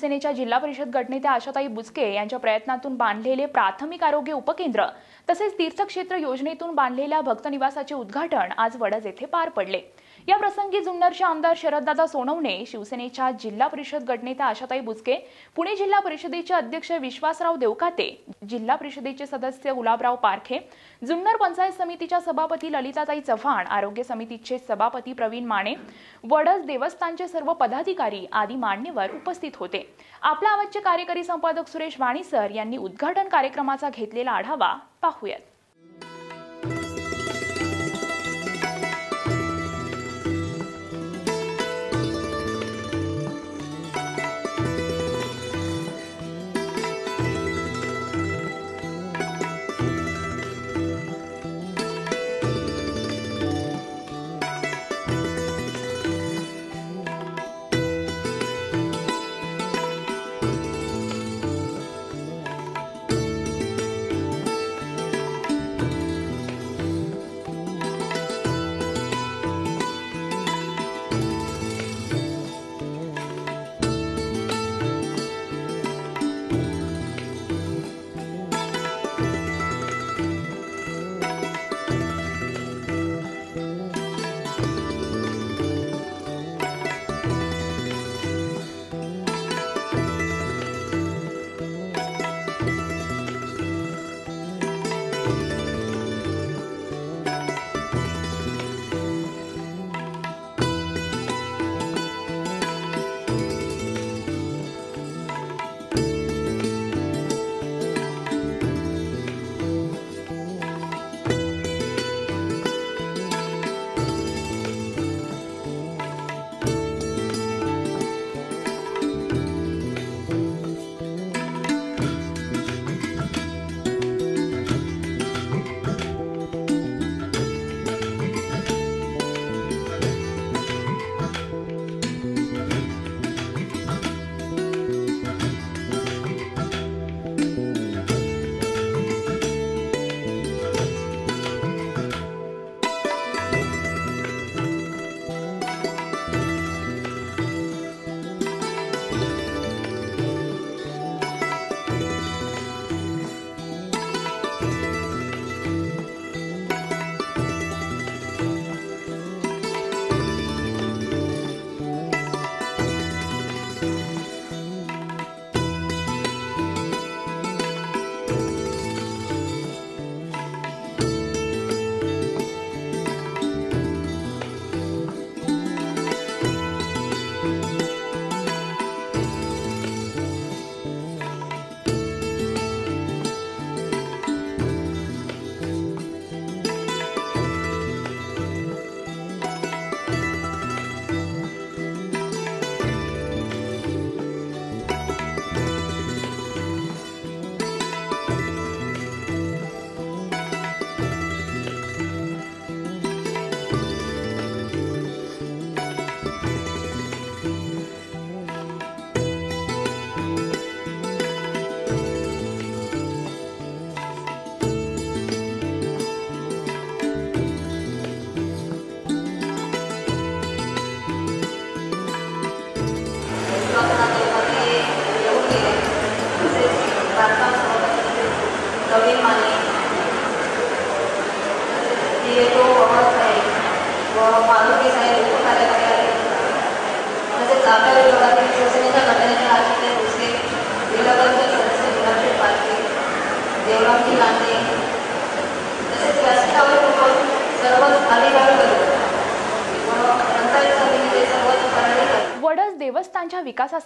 शिवसेनेच्या जिल्हा परिषद गटनेत्या आशाताई बुचके यांच्या प्रयत्नातून बांधलेले प्राथमिक आरोग्य उपकेंद्र तसेच तीर्थक्षेत्र योजनेतून बांधलेल्या भक्तनिवासाचे उद्घाटन आज वडज येथे पार पडले. या प्रसंगी जुन्नरचे आमदार शरददादा सोनवणे शिवसेनेच्या जिल्हा परिषद गटनेत्या आशाताई बुचके पुणे जिल्हा परिषदेचे अध्यक्ष विश्वासराव देवकाते जिल्हा परिषदेचे सदस्य गुलाबराव पारखे जुन्नर पंचायत समितीच्या सभापती ललिताताई चव्हाण आरोग्य समितीचे सभापती प्रवीण माने वडज देवस्थानचे सर्व पदाधिकारी आदी मान्यवर उपस्थित होते. आपला आवाजचे कार्यकारी संपादक सुरेश वाणीसर यांनी उद्घाटन कार्यक्रमाचा घेतलेला आढावा पाहूयात.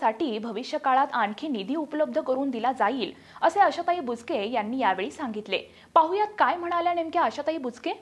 विकासासाठी भविष्य काळात आणखी निधी उपलब्ध करून दिला जाईल असे आशाताई बुचके यांनी यावेळी सांगितले. पाहुयात काय म्हणाल्या नेमक्या आशाताई बुचके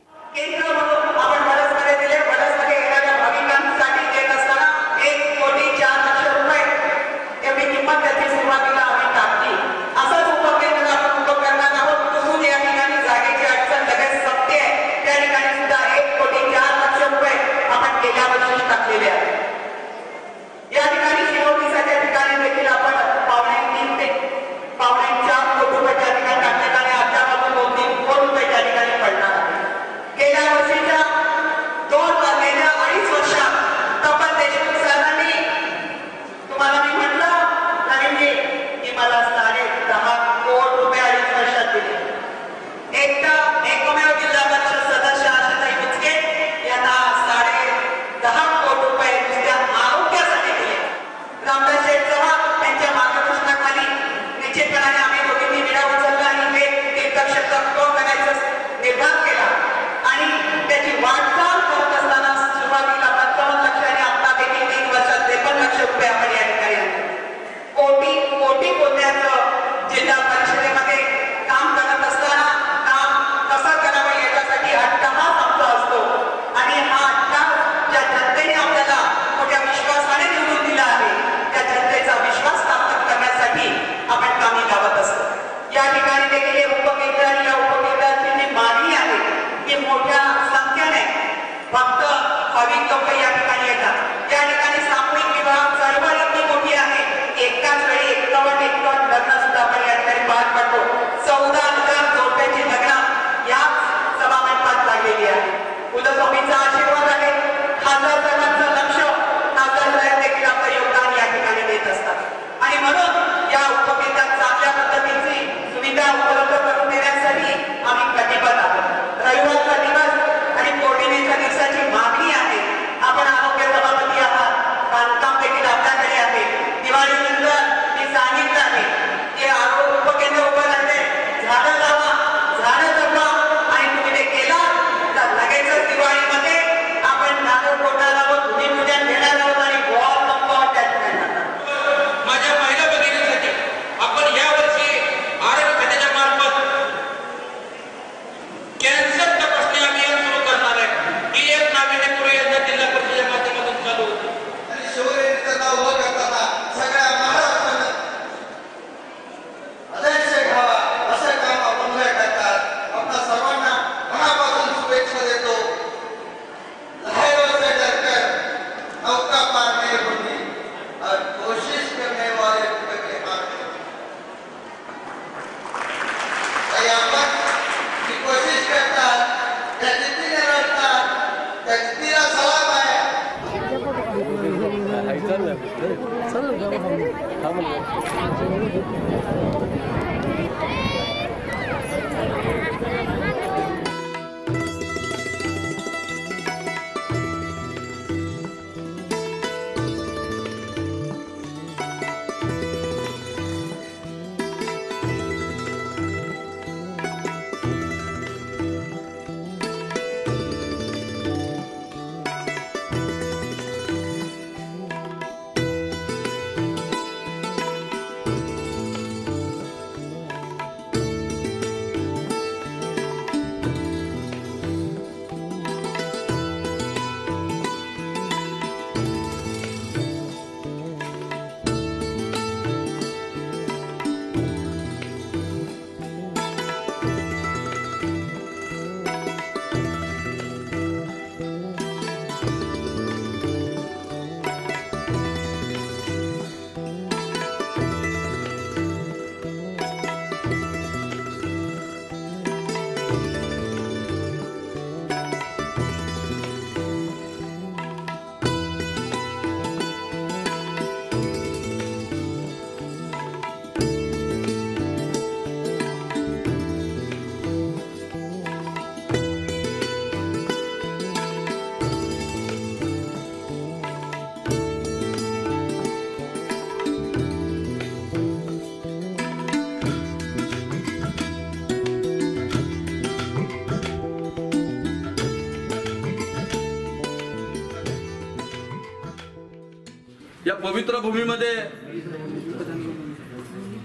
पवित्र भूमीमध्ये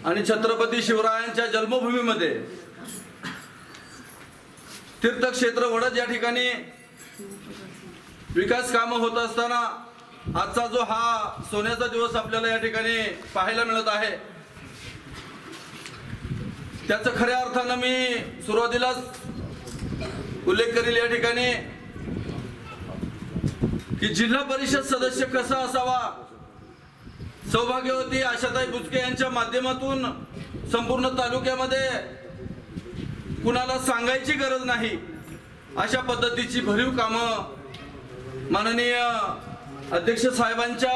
आणि छत्रपती शिवरायांच्या जन्मभूमीमध्ये तीर्थक्षेत्र वडद या ठिकाणी विकास कामं होत असताना आजचा जो हा सोन्याचा दिवस आपल्याला या ठिकाणी पाहायला मिळत आहे त्याचं खऱ्या अर्थानं मी सुरुवातीलाच उल्लेख करील या ठिकाणी की जिल्हा परिषद सदस्य कसा असावा सौभाग्यवती आशाताई बुचके यांच्या माध्यमातून संपूर्ण तालुक्यामध्ये कुणाला सांगायची गरज नाही अशा पद्धतीची भरीव कामं माननीय अध्यक्ष साहेबांच्या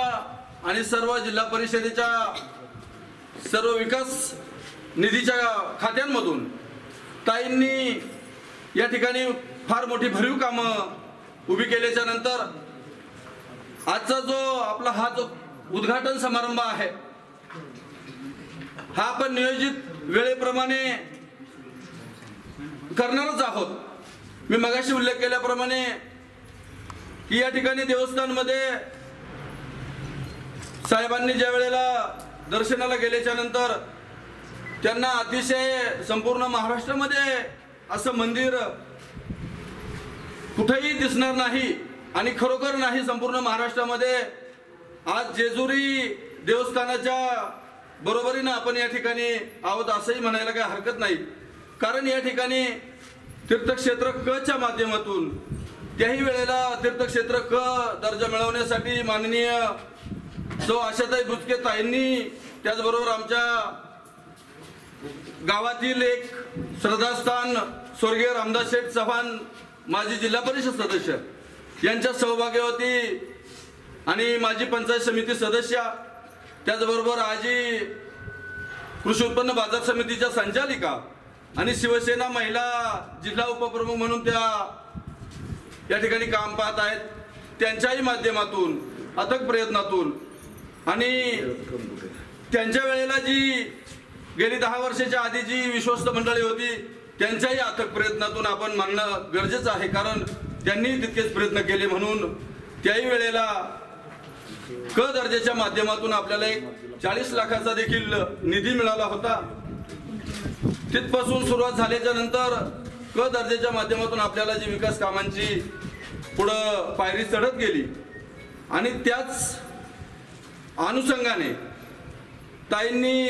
आणि सर्व जिल्हा परिषदेच्या सर्व विकास निधीच्या खात्यांमधून ताईंनी या ठिकाणी फार मोठी भरीव कामं उभी केल्याच्यानंतर आजचा जो आपला हा जो उद्घाटन समारंभ आहे. हा आपण नियोजित वेळेप्रमाणे करणारच आहोत. मी मगाशी उल्लेख केल्याप्रमाणे की या ठिकाणी देवस्थानमध्ये साहेबांनी ज्या वेळेला दर्शनाला गेल्याच्यानंतर त्यांना अतिशय संपूर्ण महाराष्ट्रामध्ये असं मंदिर कुठेही दिसणार नाही आणि खरोखर नाही संपूर्ण महाराष्ट्रामध्ये आज जेजुरी देवस्थानाच्या बरोबरीनं आपण या ठिकाणी आहोत असंही म्हणायला काही हरकत नाही. कारण या ठिकाणी तीर्थक्षेत्र क च्या माध्यमातून त्याही वेळेला तीर्थक्षेत्र क दर्जा मिळवण्यासाठी माननीय सो आशाताई भुजके ताईंनी त्याचबरोबर आमच्या गावातील एक श्रद्धास्थान स्वर्गीय रामदास शेठ चव्हाण माजी जिल्हा परिषद सदस्य यांच्या सहभाग्यवती आणि माजी पंचायत समिती सदस्य त्याचबरोबर आजी कृषी उत्पन्न बाजार समितीच्या संचालिका आणि शिवसेना महिला जिल्हा उपप्रमुख म्हणून त्या या ठिकाणी काम पाहत आहेत. त्यांच्याही माध्यमातून अथक प्रयत्नातून. आणि त्यांच्या वेळेला जी गेली दहा वर्षाच्या आधी जी विश्वस्त मंडळी होती त्यांच्याही अथक प्रयत्नातून आपण मानणं गरजेचं आहे. कारण त्यांनी तितकेच प्रयत्न केले म्हणून त्याही वेळेला क दर्जाच्या माध्यमातून आपल्याला एक चाळीस लाखाचा देखील निधी मिळाला होता. तिथपासून सुरुवात झाल्याच्यानंतर क दर्जाच्या माध्यमातून आपल्याला जी विकास कामांची पुढं पायरी चढत गेली. आणि त्याच अनुषंगाने ताईंनी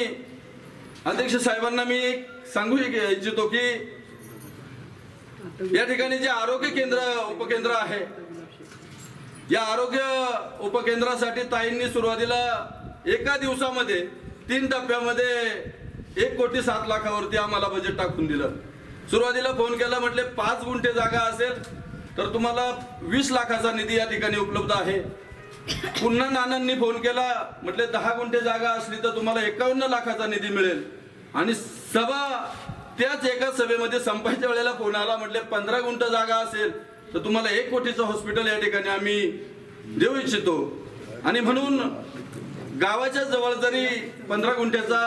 अध्यक्ष साहेबांना मी एक सांगू इच्छितो की या ठिकाणी जे आरोग्य केंद्र उपकेंद्र आहे या आरोग्य उपकेंद्रासाठी ताईंनी सुरुवातीला एका दिवसामध्ये तीन टप्प्यामध्ये एक कोटी सात लाखावरती आम्हाला बजेट टाकून दिलं. सुरुवातीला फोन केला म्हटले पाच गुंठे जागा असेल तर तुम्हाला वीस लाखाचा निधी या ठिकाणी उपलब्ध आहे. पुन्हा नानांनी फोन केला म्हटले दहा गुंठे जागा असली तर तुम्हाला एकावन्न लाखाचा निधी मिळेल. आणि सभा त्याच एका सभेमध्ये संपायच्या वेळेला फोन आला म्हटले पंधरा गुंठ जागा असेल तर तुम्हाला एक कोटीचं हॉस्पिटल या ठिकाणी आम्ही देऊ इच्छितो. आणि म्हणून गावाच्या जवळ जरी पंधरा गुंठ्याचा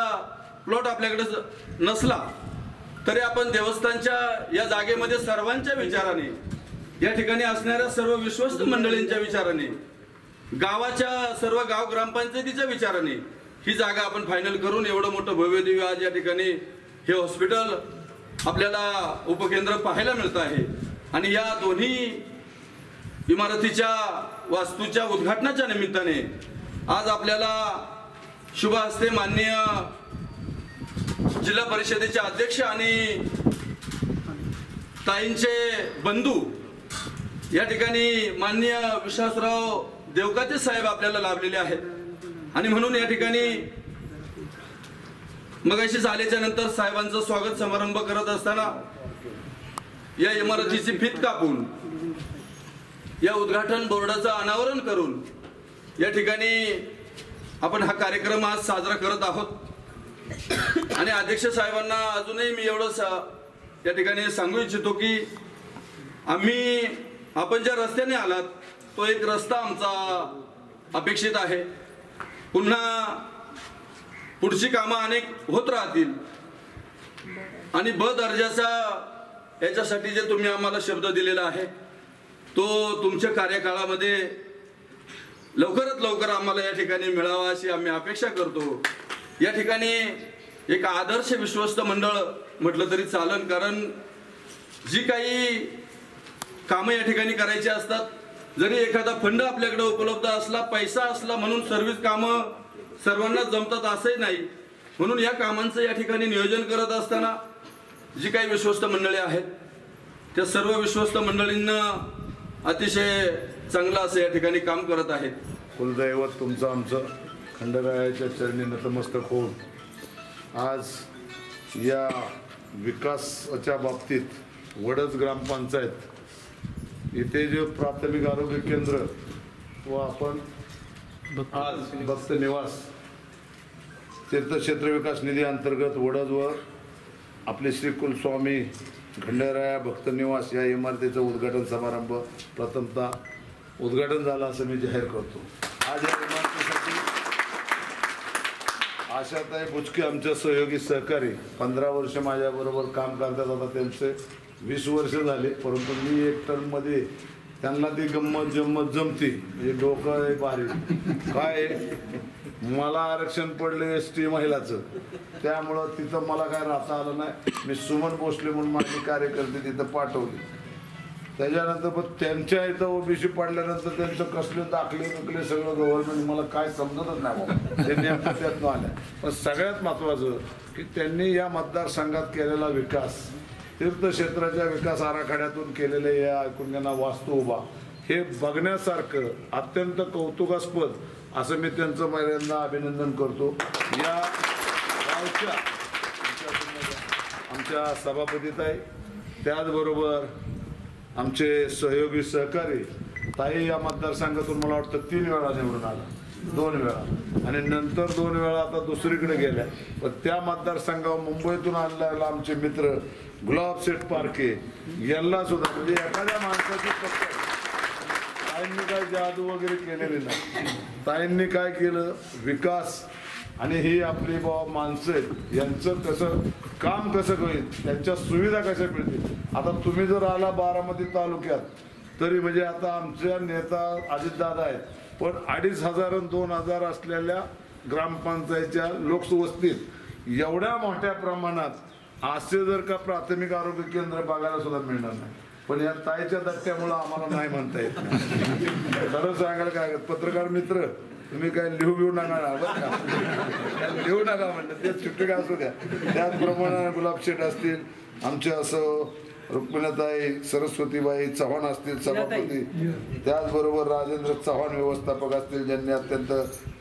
प्लॉट आपल्याकडे ज- नसला तरी आपण देवस्थानच्या या जागेमध्ये सर्वांच्या विचाराने या ठिकाणी असणाऱ्या सर्व विश्वस्त मंडळींच्या विचाराने गावाच्या सर्व गाव ग्रामपंचायतीच्या विचाराने ही जागा आपण फायनल करून एवढं मोठं भव्य दिव्य आज या ठिकाणी हे हॉस्पिटल आपल्याला उपकेंद्र पाहायला मिळत आहे. आणि या दोन्ही इमारतीच्या वास्तूच्या उद्घाटनाच्या निमित्ताने आज आपल्याला शुभ हस्ते माननीय जिल्हा परिषदेचे अध्यक्ष आणि ताईंचे बंधू या ठिकाणी माननीय विश्वासराव देवकाते साहेब आपल्याला लाभलेले आहेत. आणि म्हणून या ठिकाणी मगाशी आल्याच्यानंतर साहेबांचं स्वागत समारंभ करत असताना या इमारतीची फीत कापून या उद्घाटन बोर्डाचं अनावरण करून या ठिकाणी आपण हा कार्यक्रम आज साजरा करत आहोत. आणि अध्यक्ष साहेबांना अजूनही मी एवढं सा- या ठिकाणी सांगू इच्छितो की आम्ही आपण ज्या रस्त्याने आलात तो एक रस्ता आमचा अपेक्षित आहे. पुन्हा पुढची कामं अनेक होत राहतील. आणि ब दर्जाचा याच्यासाठी जे तुम्ही आम्हाला शब्द दिलेला आहे तो तुमच्या कार्यकाळामध्ये लवकरात लवकर आम्हाला या ठिकाणी मिळावा अशी आम्ही अपेक्षा करतो. या ठिकाणी एक आदर्श विश्वस्त मंडळ म्हटलं तरी चालन कारण जी काही कामं या ठिकाणी करायची असतात जरी एखादा फंड आपल्याकडे उपलब्ध असला पैसा असला म्हणून सर्विस कामं सर्वांना जमतात असंही नाही. म्हणून या कामांचं या ठिकाणी नियोजन करत असताना जी काही विश्वस्त मंडळी आहेत त्या सर्व विश्वस्त मंडळींना अतिशय चांगलं असं या ठिकाणी काम करत आहेत. कुलदैवत तुमचं आमचं. खंडरायाच्या चरणी नतमस्तक होऊन आज या विकासाच्या बाबतीत वडज ग्रामपंचायत इथे जे प्राथमिक आरोग्य केंद्र व आपण आज भक्त निवास तीर्थक्षेत्र विकास निधी अंतर्गत वडज व आपले श्री कुलस्वामी खंडेराया भक्त निवास या इमारतीचं उद्घाटन समारंभ प्रथमतः उद्घाटन झाला असं मी जाहीर करतो. आज या इमारतीसाठी आशाताई बुचके आमच्या सहयोगी सहकारी पंधरा वर्ष माझ्याबरोबर काम करतात. आता त्यांचे वीस वर्ष झाले परंतु मी एक टर्ममध्ये त्यांना ती गंमत जम्मत जमते. म्हणजे डोकं आहे भारी काय मला आरक्षण पडले एस टी महिलाचं. त्यामुळं तिथं मला काय राहता आलं नाही. मी सुमन भोसले म्हणून माझी कार्यकर्ते तिथं पाठवली. त्याच्यानंतर पण त्यांच्या इथं ओबीसी पडल्यानंतर त्यांचं कसले दाखले बिकले सगळं गव्हर्नमेंट मला काय समजतच नाही ते नेमकं त्यातनं आल्या. पण सगळ्यात महत्त्वाचं की त्यांनी या मतदारसंघात केलेला विकास. तीर्थक्षेत्राच्या विकास आराखड्यातून केलेले या ऐकून वास्तू उभा. हे बघण्यासारखं अत्यंत कौतुकास्पद असं मी त्यांचं पहिल्यांदा अभिनंदन करतो. या गावच्या आमच्या सभापतीत आहे त्याचबरोबर आमचे सहयोगी सहकारी ताई या मतदारसंघातून मला वाटतं तीन वेळा निवडून आला दोन वेळा. आणि नंतर दोन वेळा आता दुसरीकडे गेल्या. पण त्या मतदारसंघावर मुंबईतून आणलेला आमचे मित्र गुलाब शेठ पारखे यांना सुद्धा म्हणजे एखाद्या माणसाची ताईंनी काय जादू वगैरे केलेली नाही. ताईंनी काय केलं? विकास. आणि ही आपली बाबा माणसं आहेत. यांचं कसं काम कसं होईल त्यांच्या सुविधा कशा मिळतील? आता तुम्ही जर आला बारामती तालुक्यात तरी म्हणजे आता आमच्या नेता अजितदादा आहेत. पण अडीच हजार आणि दोन हजार असलेल्या ग्रामपंचायतच्या लोकवस्तीत एवढ्या मोठ्या प्रमाणात असे जर का प्राथमिक आरोग्य केंद्र बघायला सुद्धा मिळणार नाही. पण या ताईच्या दट्ट्यामुळं आम्हाला नाही म्हणता येत. खरं सांगायला काय पत्रकार मित्र तुम्ही काय लिहू बिहू नका लिहू नका म्हणलं ते सुट्टी असू द्या. त्याचप्रमाणे गुलाबशेट असतील आमचे असं रुक्मिणाताई सरस्वतीबाई चव्हाण असतील सभापती. त्याचबरोबर राजेंद्र चव्हाण व्यवस्थापक असतील ज्यांनी अत्यंत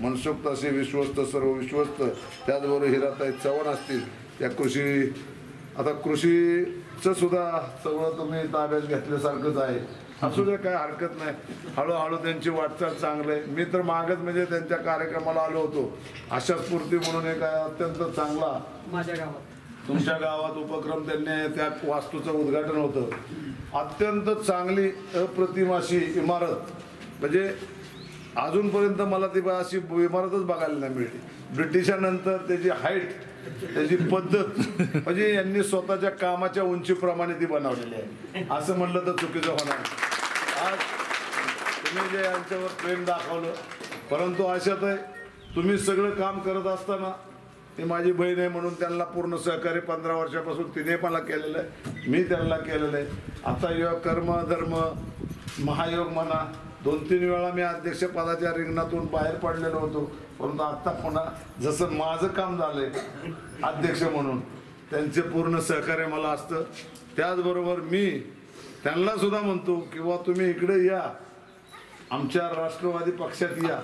मनसोक्त असे विश्वस्त सर्व विश्वस्त त्याचबरोबर हिराताई चव्हाण असतील. त्या कृषी आता कृषीचं सुद्धा सगळं तुम्ही ताब्यात घेतल्यासारखंच आहे. असू दे काय हरकत नाही. हळूहळू त्यांची वाटचाल चांगलं आहे. मी तर मागच म्हणजे त्यांच्या कार्यक्रमाला आलो होतो. अशा स्फूर्ती म्हणून एक अत्यंत चांगला माझ्या गावात. तुमच्या गावात उपक्रम त्यांनी त्या वास्तूचं उद्घाटन होतं. अत्यंत चांगली अप्रतिमाशी इमारत. म्हणजे अजूनपर्यंत मला ती अशी इमारतच बघायला नाही मिळली. ब्रिटिशानंतर त्याची हाईट त्याची पद्धत म्हणजे यांनी स्वतःच्या कामाच्या उंचीप्रमाणे ती बनवलेली आहे. असं म्हणलं तर चुकीचं होणार. आज तुम्ही जे यांच्यावर प्रेम दाखवलं परंतु अशात आहे तुम्ही सगळं काम करत असताना ती माझी बहीण आहे म्हणून त्यांना पूर्ण सहकार्य पंधरा वर्षापासून तिने मला केलेलं आहे. मी त्यांना केलेलं आहे. आता योग कर्म धर्म महायोग म्हणा दोन तीन वेळा मी अध्यक्षपदाच्या रिंगणातून बाहेर पडलेलो होतो. परंतु आत्ता पुन्हा जसं माझं काम झालंय अध्यक्ष म्हणून त्यांचे पूर्ण सहकार्य मला असतं. त्याचबरोबर मी त्यांना सुद्धा म्हणतो किंवा तुम्ही इकडे या. आमच्या राष्ट्रवादी पक्षात या.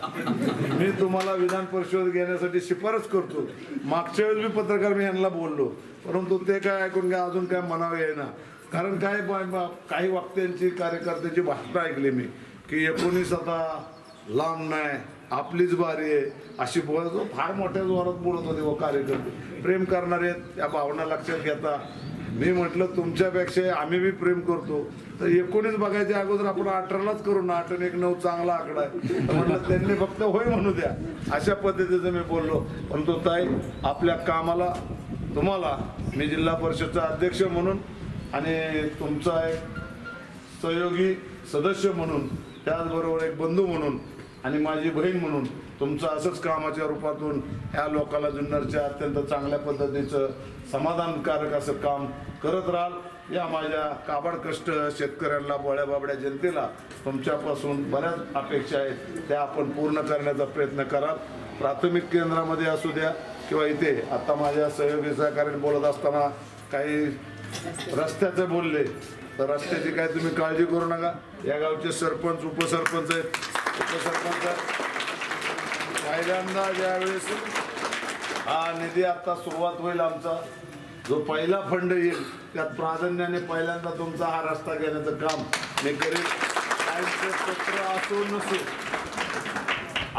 मी तुम्हाला विधान परिषद घेण्यासाठी शिफारस करतो. मागच्या वेळेस मी पत्रकार मी यांना बोललो. परंतु ते काय ऐकून काय अजून काय म्हणावे ना. कारण काय काही वक्त्यांची कार्यकर्त्यांची भाषणं ऐकली मी की एकोणीस आता लांब नाही आपलीच बारी आहे. अशी बोलत फार मोठ्या जोरात बोलत होते व कार्यकर्ते. प्रेम करणारे त्या भावना लक्षात घेता. मी म्हटलं तुमच्यापेक्षा आम्ही बी प्रेम करतो. तर एकोणीस बघायच्या अगोदर आपण अठरालाच करू ना आठ एक नऊ चांगला आकडा आहे. तर म्हटलं त्यांनी फक्त होय म्हणू द्या. अशा पद्धतीचं मी बोललो. परंतु ताई आपल्या कामाला तुम्हाला मी जिल्हा परिषदचा अध्यक्ष म्हणून आणि तुमचा एक सहयोगी सदस्य म्हणून त्याचबरोबर एक बंधू म्हणून आणि माझी बहीण म्हणून तुमचं असंच कामाच्या रूपातून ह्या लोकांना जुन्नरच्या अत्यंत चांगल्या पद्धतीचं समाधानकारक असं काम करत राहाल. या माझ्या काबाड कष्ट शेतकऱ्यांना बोळ्या बाबड्या जनतेला तुमच्यापासून बऱ्याच अपेक्षा आहेत. त्या आपण पूर्ण करण्याचा प्रयत्न कराल. प्राथमिक केंद्रामध्ये असू द्या किंवा इथे. आता माझ्या सहयोगी सहकार्याने बोलत असताना काही रस्त्याचे बोलले. तर रस्त्याची काय तुम्ही काळजी करू नका. या गावचे सरपंच उपसरपंच आहेत. उपसरपंच पहिल्यांदा ज्यावेळेस हा निधी आता सुरुवात होईल आमचा जो पहिला फंड येईल त्यात प्राधान्याने पहिल्यांदा तुमचा हा रस्ता घेण्याचं काम मी करेल पत्र असो नसो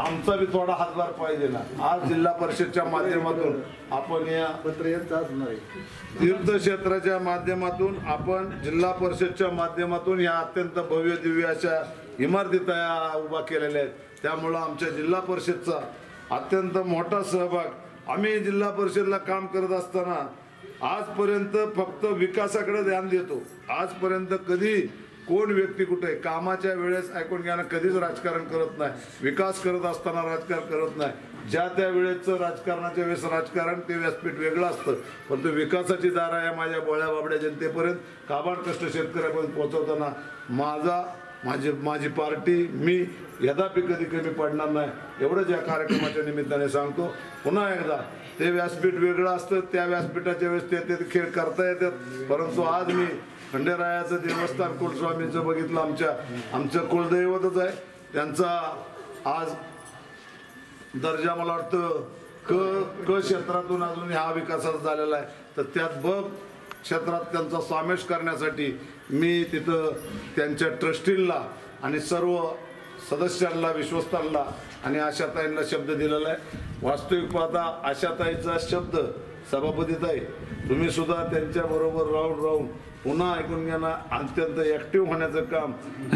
आमचा बी थोडा हातभार पाहिजे ना. आज जिल्हा परिषदच्या माध्यमातून आपण या तीर्थक्षेत्राच्या माध्यमातून आपण जिल्हा परिषदच्या माध्यमातून या अत्यंत भव्य दिव्य अशा इमारती तया उभा केलेल्या आहेत. त्यामुळं आमच्या जिल्हा परिषदचा अत्यंत मोठा सहभाग आम्ही जिल्हा परिषदला काम करत असताना आजपर्यंत फक्त विकासाकडे ध्यान देतो. आजपर्यंत कधी कोण व्यक्ती कुठे कामाच्या वेळेस ऐकून घ्या कधीच राजकारण करत नाही. विकास करत असताना राजकारण करत नाही. ज्या त्या वेळेचं राजकारणाच्या वेळेस राजकारण ते व्यासपीठ वेगळं असतं. परंतु विकासाची दारा आहे माझ्या बोळ्या बाबड्या जनतेपर्यंत. काबाड कष्ट शेतकऱ्यापर्यंत पोहोचवताना माझा माझी माझी पार्टी मी यदापि कधी कमी पडणार नाही एवढंच या कार्यक्रमाच्या निमित्ताने सांगतो. पुन्हा एकदा ते व्यासपीठ वेगळं असतं त्या व्यासपीठाच्या वेळेस ते ते खेळ करता येतात. परंतु आज मी खंडेरायाचं देवस्थान कुलस्वामींचं बघितलं आमच्या आमचं कुलदैवतच आहे. त्यांचा आज दर्जा मला वाटतं क क क्षेत्रातून अजून हा विकासाचा झालेला आहे. तर त्यात ब क्षेत्रात त्यांचा समावेश करण्यासाठी मी तिथं त्यांच्या ट्रस्टींना आणि सर्व सदस्यांना विश्वस्तांना आणि आशाताईंना शब्द दिलेला आहे. वास्तविक पाहता आशाताईचा शब्द सभापतीताई तुम्ही सुद्धा त्यांच्याबरोबर राहून राहून पुन्हा ऐकून घेणं अत्यंत ॲक्टिव्ह होण्याचं काम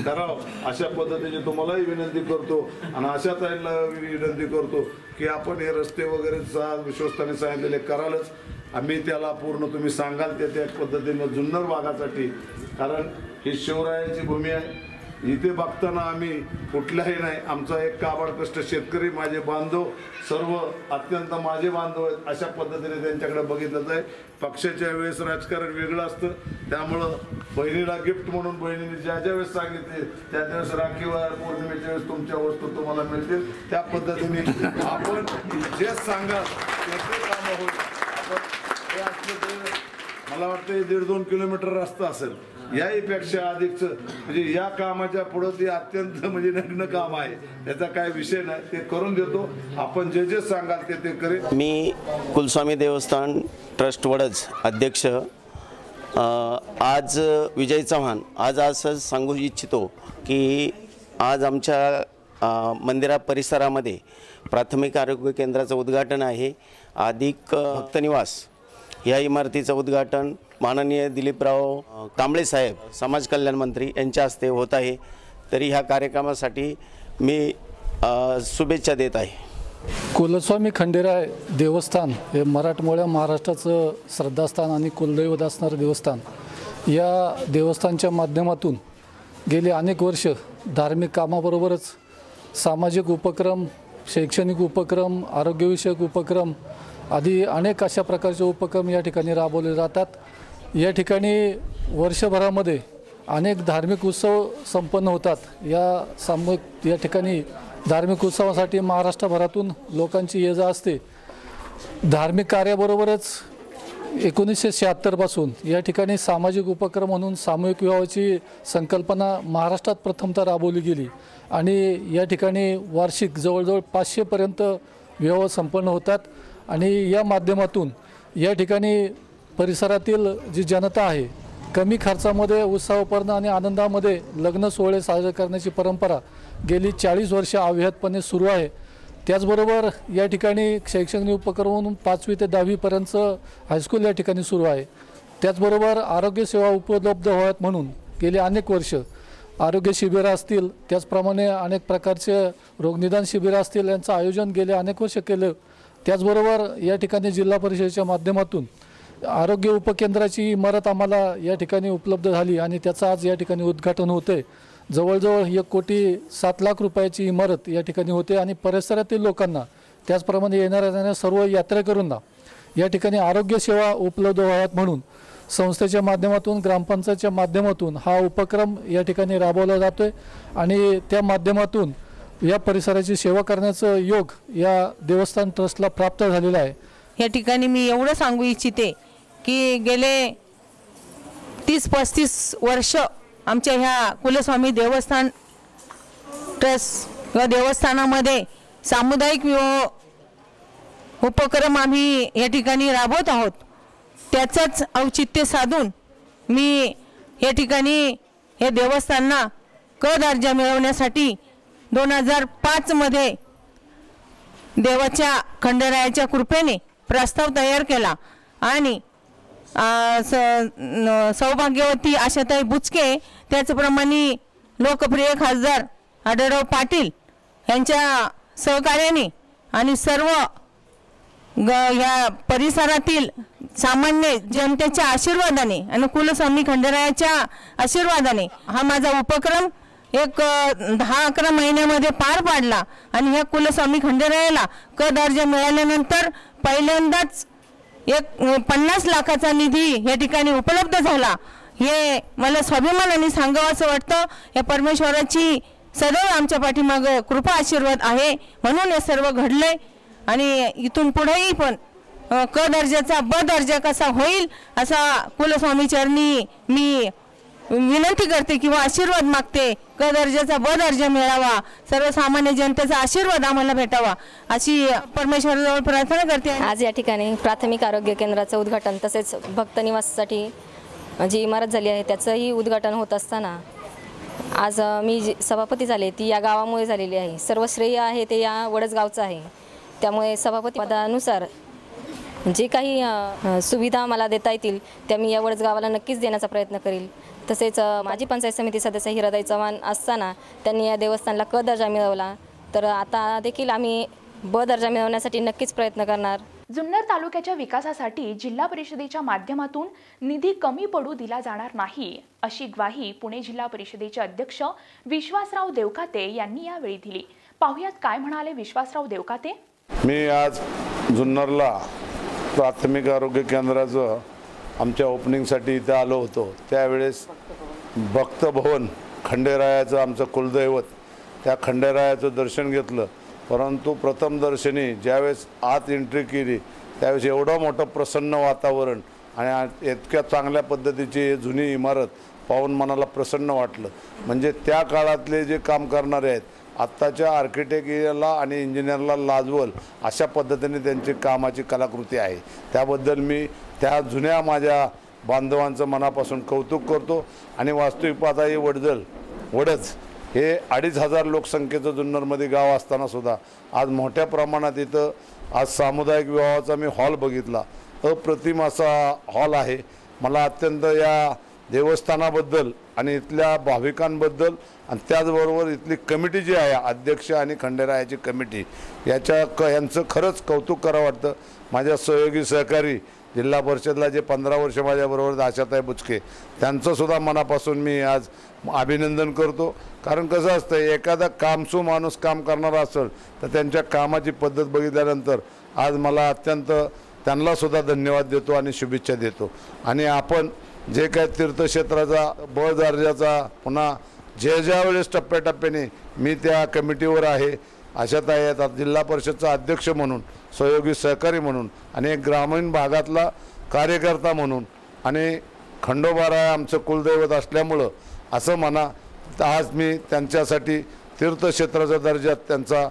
करावं. अशा पद्धतीने तुम्हालाही विनंती करतो आणि आशाताईंना विनंती करतो की आपण हे रस्ते वगैरे सा विश्वस्ताने सांगितलेले करालच. आम्ही त्याला पूर्ण तुम्ही सांगाल ते त्या पद्धतीनं जुन्नर भागासाठी. कारण ही शिवरायांची भूमी आहे. इथे बघताना आम्ही कुठलाही नाही. आमचा एक काबाड कष्ट शेतकरी माझे बांधव सर्व अत्यंत माझे बांधव आहेत. अशा पद्धतीने त्यांच्याकडे बघितलं जाईल पक्षाच्या वेळेस राजकारण वेगळं असतं. त्यामुळं बहिणीला गिफ्ट म्हणून बहिणीने ज्या ज्या वेळेस सांगितले त्या त्यावेळेस राखीवर पौर्णिमेच्या वेळेस तुमच्या वस्तू तुम्हाला मिळतील. त्या पद्धतीने आपण जे सांगाल त्याचे काम होईल. आपण हे असलं मला वाटतं हे दीड दोन किलोमीटर रस्ता असेल. याहीपेक्षा अधिकच म्हणजे या कामाच्या पुढं ते अत्यंत म्हणजे नग्न काम आहे. त्याचा काय विषय नाही. ते करून देतो. आपण जे जे सांगाल ते ते करेल मी कुलस्वामी देवस्थान ट्रस्ट वडज अध्यक्ष आज विजय चव्हाण आज असं सांगू इच्छितो की आज आमच्या मंदिरा परिसरामध्ये प्राथमिक आरोग्य केंद्राचं उद्घाटन आहे. अधिक भक्तनिवास या इमारतीचं उद्घाटन माननीय दिलीपराव कांबळे साहेब समाज कल्याण मंत्री यांच्या हस्ते होत आहे. तरी ह्या कार्यक्रमासाठी मी शुभेच्छा देत आहे. कुलस्वामी खंडेराय देवस्थान हे मराठमोळ्या महाराष्ट्राचं श्रद्धास्थान आणि कुलदैवत असणारं देवस्थान. या देवस्थानच्या माध्यमातून गेली अनेक वर्ष धार्मिक कामाबरोबरच सामाजिक उपक्रम शैक्षणिक उपक्रम आरोग्यविषयक उपक्रम आदी अनेक अशा प्रकारचे उपक्रम या ठिकाणी राबवले जातात. या ठिकाणी वर्षभरामध्ये अनेक धार्मिक उत्सव संपन्न होतात. या सामूहिक या ठिकाणी धार्मिक उत्सवासाठी महाराष्ट्रभरातून लोकांची ये जा असते. धार्मिक कार्याबरोबरच एकोणीसशे शहात्तरपासून या ठिकाणी सामाजिक उपक्रम म्हणून सामूहिक विवाहाची संकल्पना महाराष्ट्रात प्रथमतः राबवली गेली आणि या ठिकाणी वार्षिक जवळजवळ पाचशेपर्यंत विवाह संपन्न होतात आणि या माध्यमातून या ठिकाणी परिसरातील जी जनता आहे कमी खर्चामध्ये उत्साहपूर्ण आणि आनंदामध्ये लग्न सोहळे साजरे करण्याची परंपरा गेली चाळीस वर्ष अव्याहतपणे सुरू आहे. त्याचबरोबर या ठिकाणी शैक्षणिक उपक्रम पाचवी ते दहावीपर्यंतचं हायस्कूल या ठिकाणी सुरू आहे. त्याचबरोबर आरोग्यसेवा उपलब्ध व्हाव्यात म्हणून गेली अनेक वर्ष आरोग्य शिबिरं असतील त्याचप्रमाणे अनेक प्रकारचे रोगनिदान शिबिरं असतील यांचं आयोजन गेले अनेक वर्ष केलं. त्याचबरोबर या ठिकाणी जिल्हा परिषदेच्या माध्यमातून आरोग्य उपकेंद्राची इमारत आम्हाला या ठिकाणी उपलब्ध झाली आणि त्याचं आज या ठिकाणी उद्घाटन होते जवळजवळ एक कोटी सात लाख रुपयाची इमारत या ठिकाणी होते आणि परिसरातील लोकांना त्याचप्रमाणे येणाऱ्या जाणाऱ्या सर्व यात्रेकरूंना या ठिकाणी आरोग्य सेवा उपलब्ध व्हाव्यात म्हणून संस्थेच्या माध्यमातून ग्रामपंचायतच्या माध्यमातून हा उपक्रम या ठिकाणी राबवला जातो आहे आणि त्या माध्यमातून या परिसराची सेवा करण्याचं योग या देवस्थान ट्रस्टला प्राप्त झालेलं आहे. या ठिकाणी मी एवढं सांगू इच्छिते की गेले तीस पस्तीस वर्ष आमच्या ह्या कुलस्वामी देवस्थान ट्रस्ट या देवस्थानामध्ये सामुदायिक विवाह उपक्रम आम्ही या ठिकाणी राबवत आहोत. त्याचंच औचित्य साधून मी या ठिकाणी हे देवस्थानना क दर्जा मिळवण्यासाठी दोन हजार पाचमध्ये देवाच्या खंडरायाच्या कृपेने प्रस्ताव तयार केला आणि सौभाग्यवती आशाताई बुचके त्याचप्रमाणे लोकप्रिय खासदार आढळराव पाटील यांच्या सहकार्याने आणि सर्व ग ह्या परिसरातील सामान्य जनतेच्या आशीर्वादाने आणि कुलस्वामी खंडेरायाच्या आशीर्वादाने हा माझा उपक्रम एक दहा अकरा महिन्यामध्ये पार पाडला. आणि ह्या कुलस्वामी खंडेरायाला क दर्जा मिळाल्यानंतर पहिल्यांदाच एक पन्नास लाखाचा निधी या ठिकाणी उपलब्ध झाला. हे मला स्वाभिमानाने सांगावं असं वाटतं. या परमेश्वराची सदैव आमच्या पाठीमागं कृपा आशीर्वाद आहे. म्हणून हे सर्व घडले आणि इथून पुढेही पण क दर्जाचा ब दर्जा कसा होईल असा कुलस्वामी चरणी मी विनंती करते किंवा आशीर्वाद मागते क दर्जाचा ब दर्जा मिळावा. सर्वसामान्य जनतेचा आशीर्वाद आम्हाला भेटावा अशी परमेश्वराजवळ प्रार्थना करते आज या ठिकाणी प्राथमिक आरोग्य केंद्राचं उद्घाटन तसेच भक्त निवासासाठी जी इमारत झाली आहे त्याचंही उद्घाटन होत असताना आज मी जी सभापती झाले ती या गावामुळे झालेली आहे. सर्व श्रेय आहे ते या वडसगावचं आहे. त्यामुळे सभापती पदानुसार जे काही सुविधा मला देता येतील त्या मी या वडसगावाला नक्कीच देण्याचा प्रयत्न करेल. तसेच माजी पंचायत समिती सदस्य हिरादाई चव्हाण असताना त्यांनी या देवस्थानला क दर्जा मिळवला. तर आता देखील आम्ही ब दर्जा मिळवण्यासाठी नक्कीच प्रयत्न करणार. जुन्नर तालुक्याच्या विकासासाठी जिल्हा परिषदेच्या माध्यमातून निधी कमी पडू दिला जाणार नाही अशी ग्वाही पुणे जिल्हा परिषदेचे अध्यक्ष विश्वासराव देवकाते यांनी यावेळी दिली. पाहुयात काय म्हणाले विश्वासराव देवकाते? मी आज जुन्नरला प्राथमिक आरोग्य केंद्राचं आमच्या ओपनिंगसाठी इथं आलो होतो. त्यावेळेस भक्त भवन खंडेरायाचं आमचं कुलदैवत त्या खंडेरायाचं दर्शन घेतलं. परंतु प्रथम दर्शनी ज्यावेळेस आत एंट्री केली त्यावेळेस एवढं मोठं प्रसन्न वातावरण आणि इतक्या चांगल्या पद्धतीची जुनी इमारत पाहून मनाला प्रसन्न वाटलं. म्हणजे त्या काळातले जे काम करणारे आहेत आत्ताच्या आर्किटेक्टला आणि इंजिनियरला लाजवल अशा पद्धतीने त्यांची कामाची कलाकृती आहे. त्याबद्दल मी त्या जुन्या माझ्या बांधवांचं मनापासून कौतुक करतो आणि वास्तविक पाहता हे वडजल वडच हे अडीच हजार लोकसंख्येचं जुन्नरमध्ये गाव असताना सुद्धा आज मोठ्या प्रमाणात इथं आज सामुदायिक विवाहाचा मी हॉल बघितला. अप्रतिम असा हॉल आहे. मला अत्यंत या देवस्थानाबद्दल आणि इथल्या भाविकांबद्दल आणि त्याचबरोबर इथली कमिटी जी आहे अध्यक्ष आणि खंडेरायाची कमिटी याच्या क यांचं खरंच कौतुक करावं वाटतं. माझ्या सहयोगी सहकारी जिल्हा परिषदला जे पंधरा वर्ष माझ्याबरोबर आशाताई बुचके त्यांचंसुद्धा मनापासून मी आज अभिनंदन करतो. कारण कसं असतं एखादा कामसू माणूस काम करणारा असेल तर त्यांच्या कामाची पद्धत बघितल्यानंतर आज मला अत्यंत त्यांनासुद्धा धन्यवाद देतो आणि शुभेच्छा देतो. आणि आपण जे काय तीर्थक्षेत्राचा ब दर्जाचा पुन्हा जे ज्या वेळेस टप्प्याटप्प्याने मी त्या कमिटीवर आहे आशाताई येतात जिल्हा परिषदचा अध्यक्ष म्हणून सहयोगी सहकारी म्हणून आणि एक ग्रामीण भागातला कार्यकर्ता म्हणून आणि खंडोबारा आमचं कुलदैवत असल्यामुळं असं म्हणा तर आज मी त्यांच्यासाठी तीर्थक्षेत्राचा दर्जा त्यांचा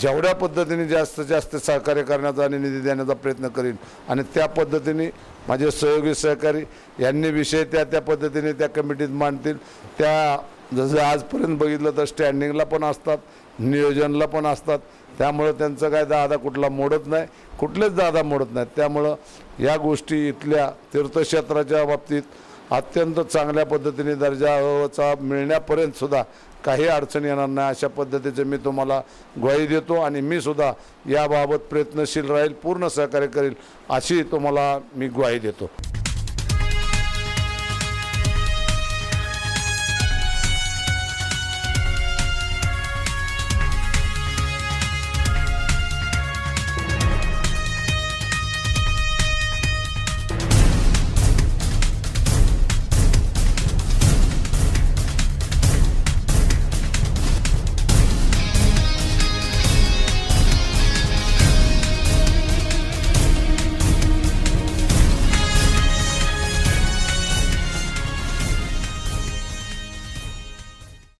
जेवढ्या पद्धतीने जास्तीत जास्त सहकार्य करण्याचा आणि निधी देण्याचा प्रयत्न करीन आणि त्या पद्धतीने माझे सहयोगी सहकारी यांनी विषय त्या त्या पद्धतीने त्या कमिटीत मांडतील. त्या जसं आजपर्यंत बघितलं तर स्टँडिंगला पण असतात नियोजनला पण असतात. त्यामुळं त्यांचं काय दादा कुठला मोडत नाही. कुठलेच दादा मोडत नाहीत. त्यामुळं या गोष्टी इथल्या तीर्थक्षेत्राच्या बाबतीत अत्यंत चांगल्या पद्धतीने दर्जाचा मिळण्यापर्यंतसुद्धा काही अडचण येणार नाही. अशा पद्धतीचे मी तुम्हाला ग्वाही देतो आणि मी सुद्धा याबाबत प्रयत्नशील राहील पूर्ण सहकार्य करेल अशी तुम्हाला मी ग्वाही देतो.